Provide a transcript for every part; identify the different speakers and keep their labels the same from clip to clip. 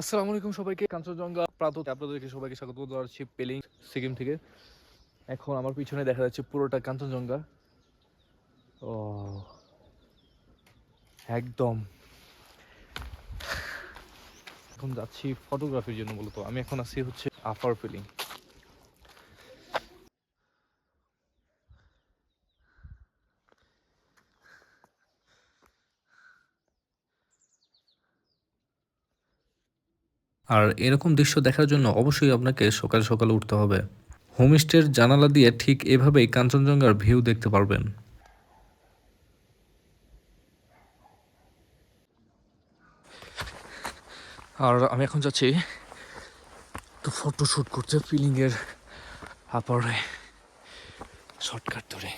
Speaker 1: আসসালামু আলাইকুম সবাইকে, কাঞ্চনজঙ্ঘা প্রাততে আপনাদেরকে সবাইকে স্বাগত। জানাচ্ছি পেলিং সিকিম থেকে। এখন আমার পিছনে দেখা যাচ্ছে পুরোটা কাঞ্চনজঙ্ঘা। ও, একদম। এখন যাচ্ছি ফটোগ্রাফির জন্য মূলত। আমি এখন আছি হচ্ছে আপার পেলিং।
Speaker 2: আর এরকম দৃশ্য দেখার জন্য অবশ্যই আপনাকে সকাল সকাল উঠতে হবে। হোমস্টের জানালা দিয়ে ঠিক এভাবেই কাঞ্চনজঙ্ঘার ভিউ দেখতে পারবেন।
Speaker 1: আর আমি এখন যাচ্ছি তো ফটো শ্যুট করতে ফিলিংয়ের আপারে শর্টকাট ধরে।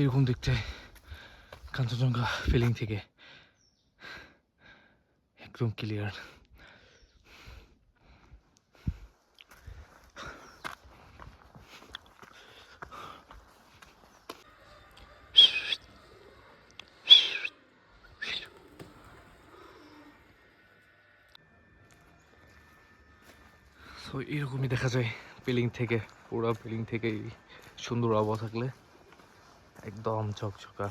Speaker 1: এরকম দেখতে কাঞ্চনজঙ্ঘা ফিলিং থেকে একদম ক্লিয়ার তো এরকমই দেখা যায় পিলিং থেকে, পুরো পিলিং থেকে সুন্দর আবহাওয়া থাকলে। একদম ঝকঝকা।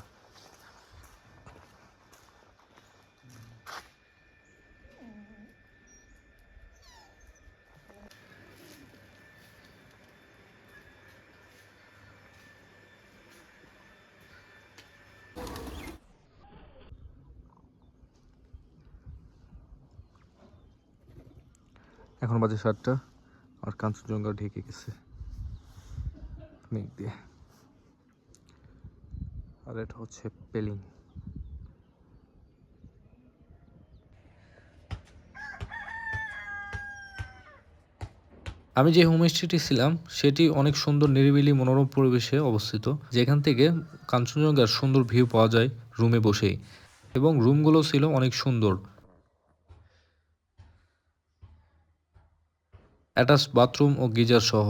Speaker 1: এখন বাজে সাতটা আর কাঞ্চনজঙ্ঘা ঢেকে গেছে। মেঘ দিয়ে। আর এটা হচ্ছে পেলিং।
Speaker 2: আমি যে হোমস্টেটি ছিলাম, সেটি অনেক সুন্দর, নিরিবিলি, মনোরম পরিবেশে অবস্থিত। যেখান থেকে কাঞ্চনজঙ্ঘার সুন্দর ভিউ পাওয়া যায় রুমে বসেই। এবং রুমগুলো ছিল অনেক সুন্দর। অ্যাটাচ বাথরুম ও গিজার সহ।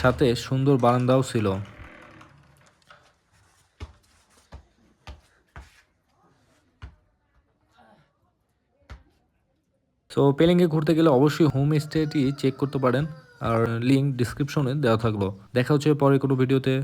Speaker 2: সাথে সুন্দর বারান্দাও ছিল। তো পেলিংয়ে ঘুরতে গেলে অবশ্যই হোম স্টেটি চেক করতে পারেন, আর লিঙ্ক ডিসক্রিপশনে দেওয়া থাকল। দেখা হচ্ছে পরে কোনো ভিডিওতে